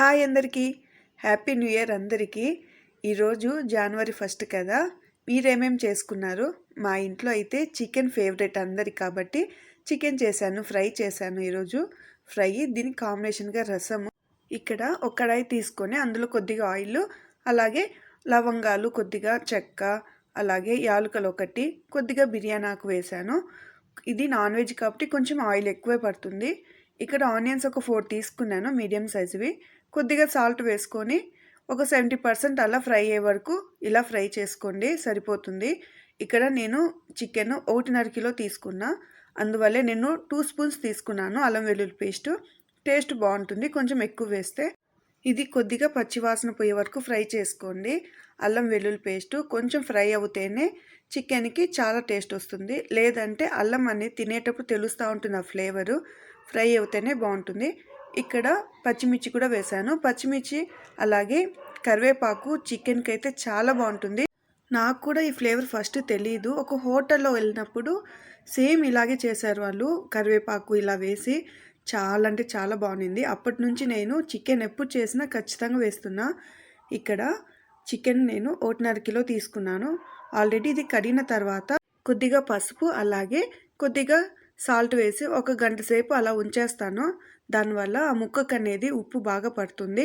Hi అందరికీ. Happy new year అందరికీ. ఈరోజు జనవరి ఫస్ట్ కదా. మీరేమేం చేసుకున్నారు? మా ఇంట్లో అయితే చికెన్ ఫేవరెట్ అందరి కాబట్టి చికెన్ చేశాను ఫ్రై చేశాను ఈరోజు. ఫ్రై దీనికి కాంబినేషన్గా రసము. ఇక్కడ ఒక కడాయి తీసుకొని అందులో కొద్దిగా ఆయిల్ అలాగే లవంగాలు కొద్దిగా చెక్క అలాగే యాలకులు ఒకటి కొద్దిగా బిర్యానీ ఆకు వేశాను. ఇది నాన్ వెజ్ కాబట్టి కొంచెం ఆయిల్ ఎక్కువే పడుతుంది. ఇక్కడ ఆనియన్స్ ఒక ఫోర్ తీసుకున్నాను మీడియం సైజువి. కొద్దిగా సాల్ట్ వేసుకొని ఒక సెవెంటీ పర్సెంట్ అలా ఫ్రై అయ్యే వరకు ఇలా ఫ్రై చేసుకోండి సరిపోతుంది. ఇక్కడ నేను చికెన్ ఒకటిన్నర కిలో తీసుకున్నా. అందువల్లే నేను టూ స్పూన్స్ తీసుకున్నాను అల్లం వెల్లుల్లి పేస్ట్. టేస్ట్ బాగుంటుంది కొంచెం ఎక్కువ వేస్తే. ఇది కొద్దిగా పచ్చివాసన పోయే వరకు ఫ్రై చేసుకోండి. అల్లం వెల్లుల్లి పేస్ట్ కొంచెం ఫ్రై అవుతేనే చికెన్కి చాలా టేస్ట్ వస్తుంది. లేదంటే అల్లం అనేది తినేటప్పుడు తెలుస్తూ ఉంటుంది ఆ ఫ్లేవరు ఫ్రై అవుతేనే బాగుంటుంది. ఇక్కడ పచ్చిమిర్చి కూడా వేశాను. పచ్చిమిర్చి అలాగే కరివేపాకు చికెన్కి అయితే చాలా బాగుంటుంది. నాకు కూడా ఈ ఫ్లేవర్ ఫస్ట్ తెలియదు ఒక హోటల్లో వెళ్ళినప్పుడు సేమ్ ఇలాగే చేశారు వాళ్ళు. కరివేపాకు ఇలా వేసి చాలా అంటే చాలా బాగుంది అప్పటి నుంచి నేను చికెన్ ఎప్పుడు చేసినా ఖచ్చితంగా వేస్తున్నా. ఇక్కడ చికెన్ నేను ఒకటిన్నర కిలో తీసుకున్నాను. ఆల్రెడీ ఇది కడిగిన తర్వాత కొద్దిగా పసుపు అలాగే కొద్దిగా సాల్ట్ వేసి ఒక గంట సేపు అలా ఉంచేస్తాను. దానివల్ల ఆ ముక్కకు అనేది ఉప్పు బాగా పడుతుంది.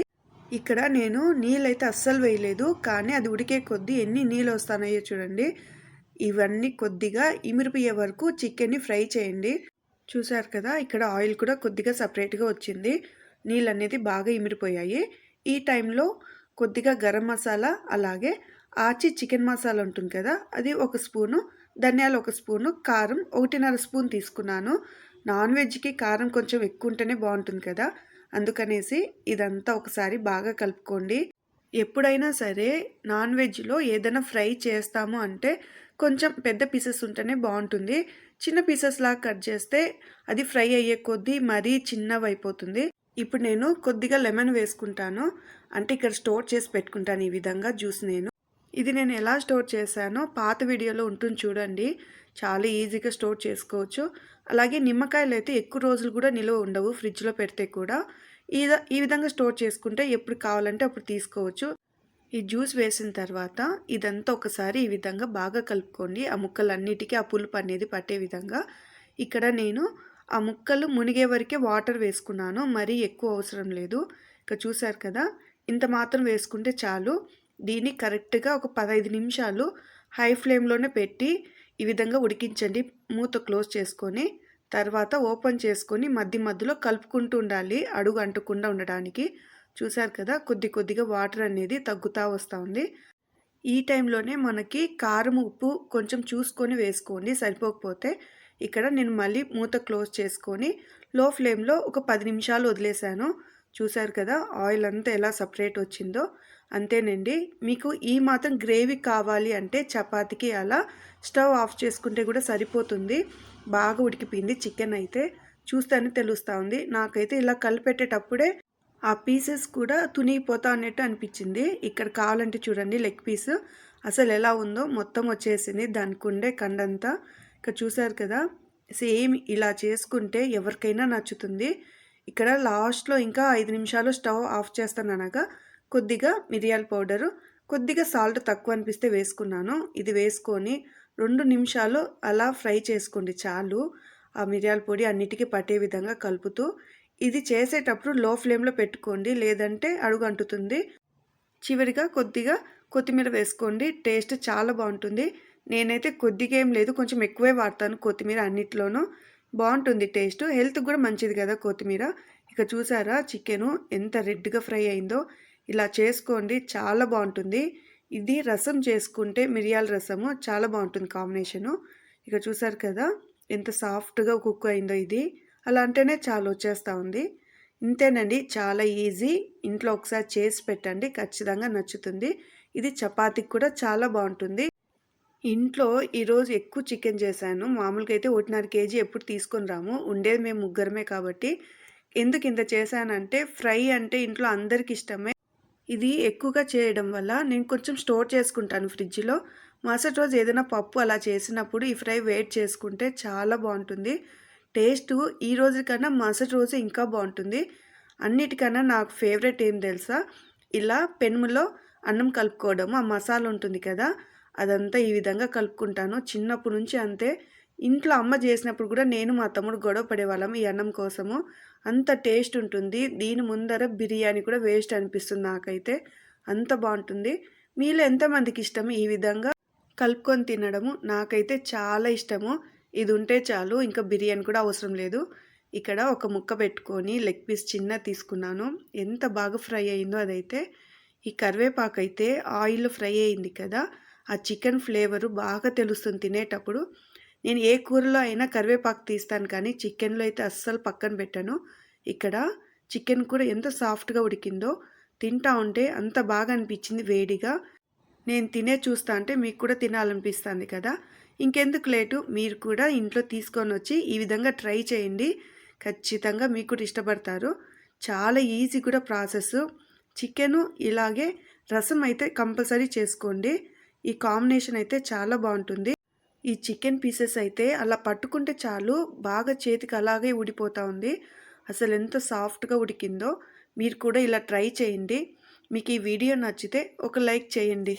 ఇక్కడ నేను నీళ్ళైతే అస్సలు వేయలేదు. కానీ అది ఉడికే కొద్దీ ఎన్ని నీళ్ళు వస్తానయ్యో చూడండి. ఇవన్నీ కొద్దిగా ఇమిరిపోయే వరకు చికెన్ని ఫ్రై చేయండి. చూసారు కదా ఇక్కడ ఆయిల్ కూడా కొద్దిగా సపరేట్గా వచ్చింది. నీళ్ళు అనేది బాగా ఇమిరిపోయాయి ఈ టైంలో కొద్దిగా గరం మసాలా అలాగే ఆచి చికెన్ మసాలా ఉంటుంది కదా అది ఒక స్పూను ధనియాలు ఒక స్పూను కారం ఒకటిన్నర స్పూన్ తీసుకున్నాను. నాన్ వెజ్కి కారం కొంచెం ఎక్కువ ఉంటేనే బాగుంటుంది కదా. అందుకనేసి ఇదంతా ఒకసారి బాగా కలుపుకోండి. ఎప్పుడైనా సరే నాన్ వెజ్లో ఏదైనా ఫ్రై చేస్తాము అంటే కొంచెం పెద్ద పీసెస్ ఉంటేనే బాగుంటుంది. చిన్న పీసెస్ లాగా కట్ చేస్తే అది ఫ్రై అయ్యే కొద్దీ మరీ చిన్నవి అయిపోతుంది ఇప్పుడు నేను కొద్దిగా లెమన్ వేసుకుంటాను. అంటే ఇక్కడ స్టోర్ చేసి పెట్టుకుంటాను ఈ విధంగా జ్యూస్ నేను. ఇది నేను ఎలా స్టోర్ చేశానో పాత వీడియోలో ఉంటుంది చూడండి. చాలా ఈజీగా స్టోర్ చేసుకోవచ్చు. అలాగే నిమ్మకాయలు అయితే ఎక్కువ రోజులు కూడా నిల్వ ఉండవు ఫ్రిడ్జ్లో పెడితే కూడా. ఈ ఈ విధంగా స్టోర్ చేసుకుంటే ఎప్పుడు కావాలంటే అప్పుడు తీసుకోవచ్చు. ఈ జ్యూస్ వేసిన తర్వాత ఇదంతా ఒకసారి ఈ విధంగా బాగా కలుపుకోండి. ఆ ముక్కలన్నిటికీ ఆ పులుపు అనేది పట్టే విధంగా. ఇక్కడ నేను ఆ ముక్కలు మునిగే వరకే వాటర్ వేసుకున్నాను. మరీ ఎక్కువ అవసరం లేదు. ఇక చూసారు కదా ఇంత మాత్రం వేసుకుంటే చాలు. దీన్ని కరెక్ట్గా ఒక పదహైదు నిమిషాలు హై ఫ్లేమ్లోనే పెట్టి ఈ విధంగా ఉడికించండి. మూత క్లోజ్ చేసుకొని తర్వాత ఓపెన్ చేసుకొని మధ్య మధ్యలో కలుపుకుంటూ ఉండాలి. అడుగు అంటకుండా ఉండడానికి. చూశారు కదా కొద్ది కొద్దిగా వాటర్ అనేది తగ్గుతూ వస్తూ ఉంది. ఈ టైంలోనే మనకి కారం ఉప్పు కొంచెం చూసుకొని వేసుకోండి. సరిపోకపోతే ఇక్కడ నేను మళ్ళీ మూత క్లోజ్ చేసుకొని లో ఫ్లేమ్లో ఒక పది నిమిషాలు వదిలేశాను చూసారు కదా ఆయిల్ అంతా ఎలా సపరేట్ వచ్చిందో అంతేనండి. మీకు ఈ మాత్రం గ్రేవీ కావాలి అంటే చపాతీకి అలా స్టవ్ ఆఫ్ చేసుకుంటే కూడా సరిపోతుంది. బాగా ఉడికిపోయింది చికెన్ అయితే. చూస్తేనే తెలుస్తూ ఉంది. నాకైతే ఇలా కలిపెట్టేటప్పుడే ఆ పీసెస్ కూడా తునిగిపోతా అన్నట్టు అనిపించింది. ఇక్కడ కావాలంటే చూడండి లెగ్ పీస్. అసలు ఎలా ఉందో మొత్తం వచ్చేసింది దానికి ఉండే కండంతా. ఇక చూసారు కదా సేమ్ ఇలా చేసుకుంటే ఎవరికైనా నచ్చుతుంది. ఇక్కడ లాస్ట్లో ఇంకా ఐదు నిమిషాలు స్టవ్ ఆఫ్ చేస్తాను అనగా కొద్దిగా మిరియాల పౌడరు కొద్దిగా సాల్ట్ తక్కువ అనిపిస్తే వేసుకున్నాను. ఇది వేసుకొని రెండు నిమిషాలు అలా ఫ్రై చేసుకోండి చాలు. ఆ మిరియాల పొడి అన్నిటికీ పట్టే విధంగా కలుపుతూ ఇది చేసేటప్పుడు లో ఫ్లేమ్లో పెట్టుకోండి లేదంటే అడుగు అంటుతుంది చివరిగా కొద్దిగా కొత్తిమీర వేసుకోండి టేస్ట్ చాలా బాగుంటుంది. నేనైతే కొద్దిగా ఏం లేదు కొంచెం ఎక్కువే వాడతాను కొత్తిమీర అన్నిట్లోనూ. బాగుంటుంది టేస్ట్. హెల్త్ కూడా మంచిది కదా కొత్తిమీర. ఇక చూసారా చికెను ఎంత రెడ్గా ఫ్రై అయిందో. ఇలా చేసుకోండి చాలా బాగుంటుంది. ఇది రసం చేసుకుంటే మిరియాల రసము చాలా బాగుంటుంది కాంబినేషను. ఇక చూసారు కదా ఎంత సాఫ్ట్గా కుక్ అయిందో ఇది. అలా అంటేనే చాలా వచ్చేస్తూ ఉంది. ఇంతేనండి చాలా ఈజీ. ఇంట్లో ఒకసారి చేసి పెట్టండి ఖచ్చితంగా నచ్చుతుంది. ఇది చపాతీకి కూడా చాలా బాగుంటుంది. ఇంట్లో ఈరోజు ఎక్కువ చికెన్ చేశాను. మామూలుగా అయితే ఒకటిన్నర కేజీ ఎప్పుడు తీసుకొని రాము. ఉండేది మేము ముగ్గురమే కాబట్టి. ఎందుకు ఇంత చేశానంటే ఫ్రై అంటే ఇంట్లో అందరికి ఇష్టమే. ఇది ఎక్కువగా చేయడం వల్ల నేను కొంచెం స్టోర్ చేసుకుంటాను ఫ్రిడ్జ్లో. మరుసటి రోజు ఏదైనా పప్పు అలా చేసినప్పుడు ఈ ఫ్రై వెయిట్ చేసుకుంటే చాలా బాగుంటుంది. టేస్ట్ ఈ రోజు కన్నా మరుసటి రోజు ఇంకా బాగుంటుంది. అన్నిటికన్నా నాకు ఫేవరెట్ ఏం తెలుసా? ఇలా పెనుములో అన్నం కలుపుకోవడం ఆ మసాలా ఉంటుంది కదా? అదంతా ఈ విధంగా కలుపుకుంటాను. చిన్నప్పటి నుంచి అంతే. ఇంట్లో అమ్మ చేసినప్పుడు కూడా నేను మా తమ్ముడు గొడవ పడేవాళ్ళం ఈ అన్నం కోసము. అంత టేస్ట్ ఉంటుంది. దీని ముందర బిర్యానీ కూడా వేస్ట్ అనిపిస్తుంది నాకైతే. అంత బాగుంటుంది. మీలో ఎంతమందికి ఇష్టము ఈ విధంగా కలుపుకొని తినడము? నాకైతే చాలా ఇష్టము. ఇది ఉంటే చాలు ఇంకా బిర్యానీ కూడా అవసరం లేదు. ఇక్కడ ఒక ముక్క పెట్టుకొని లెగ్ పీస్ చిన్న తీసుకున్నాను. ఎంత బాగా ఫ్రై అయిందో అదైతే. ఈ కరివేపాకు అయితే ఆయిల్ ఫ్రై అయింది కదా ఆ చికెన్ ఫ్లేవరు బాగా తెలుస్తుంది తినేటప్పుడు. నేను ఏ కూరలో అయినా కరివేపాకు తీస్తాను కానీ చికెన్లో అయితే అస్సలు పక్కన పెట్టాను. ఇక్కడ చికెన్ కూడా ఎంత సాఫ్ట్గా ఉడికిందో తింటా ఉంటే అంత బాగా అనిపించింది వేడిగా. నేను తినే చూస్తా అంటే మీకు కూడా తినాలనిపిస్తుంది కదా. ఇంకెందుకు లేటు మీరు కూడా ఇంట్లో తీసుకొని వచ్చి ఈ విధంగా ట్రై చేయండి. ఖచ్చితంగా మీకు కూడా ఇష్టపడతారు. చాలా ఈజీ కూడా ప్రాసెస్ చికెను ఇలాగే రసం అయితే కంపల్సరీ చేసుకోండి. ఈ కాంబినేషన్ అయితే చాలా బాగుంటుంది. ఈ చికెన్ పీసెస్ అయితే అలా పట్టుకుంటే చాలు బాగా చేతికి అలాగే ఉడిపోతూ ఉంది. అసలు ఎంత సాఫ్ట్గా ఉడికిందో మీరు కూడా ఇలా ట్రై చేయండి. మీకు ఈ వీడియో నచ్చితే ఒక లైక్ చేయండి.